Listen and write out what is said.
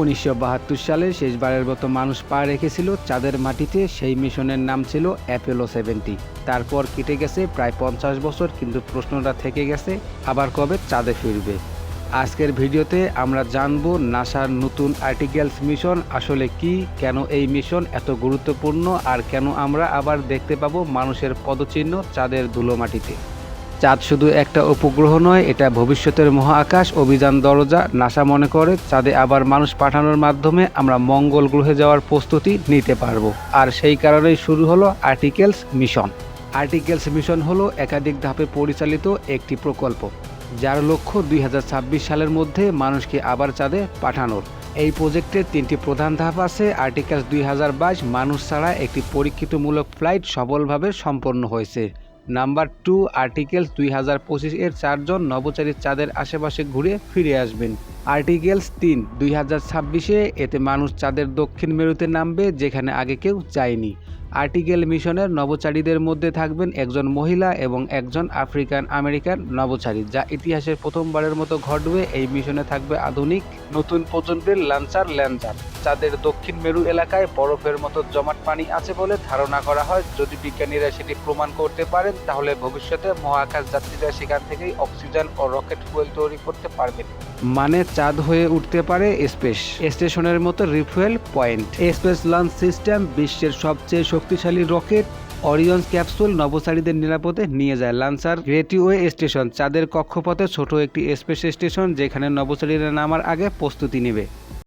উনিশশো বাহাত্তর সালে শেষবারের মতো মানুষ পা রেখেছিল চাঁদের মাটিতে, সেই মিশনের নাম ছিল অ্যাপেলো সেভেন্টি। তারপর কেটে গেছে প্রায় পঞ্চাশ বছর, কিন্তু প্রশ্নটা থেকে গেছে আবার কবে চাঁদে ফিরবে। আজকের ভিডিওতে আমরা জানব নাসার নতুন আর্টিকেলস মিশন আসলে কি, কেন এই মিশন এত গুরুত্বপূর্ণ, আর কেন আমরা আবার দেখতে পাবো মানুষের পদচিহ্ন চাঁদের ধুলোমাটিতে চাঁদ শুধু একটা উপগ্রহ নয়, এটা ভবিষ্যতের মহাকাশ অভিযান দরজা, নাসা মনে করে, চাঁদে আবার মানুষ পাঠানোর মাধ্যমে আমরা মঙ্গল গ্রহে যাওয়ার প্রস্তুতি নিতে পারব। আর সেই কারণেই শুরু হলো আর্টিকেলস মিশন। আর্টিকেলস মিশন হলো একাধিক ধাপে পরিচালিত একটি প্রকল্প, যার লক্ষ্য দুই হাজার ছাব্বিশ সালের মধ্যে মানুষকে আবার চাঁদে পাঠানোর। এই প্রজেক্টের তিনটি প্রধান ধাপ আছে। আর্টিকেলস দুই মানুষ ছাড়া একটি পরীক্ষিতমূলক ফ্লাইট সফলভাবে সম্পন্ন হয়েছে। নাম্বার টু আর্টিকেলস দুই হাজার পঁচিশ এর চারজন নবচারী চাঁদের আশেপাশে ঘুরে ফিরে আসবেন। আর্টিকেলস তিন, দুই হাজার ছাব্বিশে এতে মানুষ চাঁদের দক্ষিণ মেরুতে নামবে যেখানে আগে কেউ যায়নি। আর্টিকেল মিশনের নভোচারীদের মধ্যে থাকবেন একজন মহিলা এবং একজন আফ্রিকান আমেরিকান নভোচারী যা ইতিহাসের প্রথমবারের মতো ঘটবে। এই মিশনে থাকবে আধুনিক নতুন প্রজন্মের লাঞ্চার ল্যান্সার চাঁদের দক্ষিণ মেরু এলাকায় বরফের মতো জমাট পানি আছে বলে ধারণা করা হয়। যদি বিজ্ঞানীরা সেটি প্রমাণ করতে পারেন তাহলে ভবিষ্যতে মহাকাশ যাত্রীরা সেখান থেকেই অক্সিজেন ও রকেট ফুয়েল তৈরি করতে পারবেন। মানে চাঁদ হয়ে উঠতে পারে স্পেস। স্টেশনের মতো refuel point. Space launch system বিশ্বের সবচেয়ে শক্তিশালী রকেট অরিয়ন্স ক্যাপসুল নভোচারীদের নিরাপদে নিয়ে যায় লান্সার গ্রেটিওয়ে স্টেশন চাঁদের কক্ষপথে ছোট একটি স্পেস স্টেশন যেখানে নভোচারীরা নামার আগে প্রস্তুতি নেবে।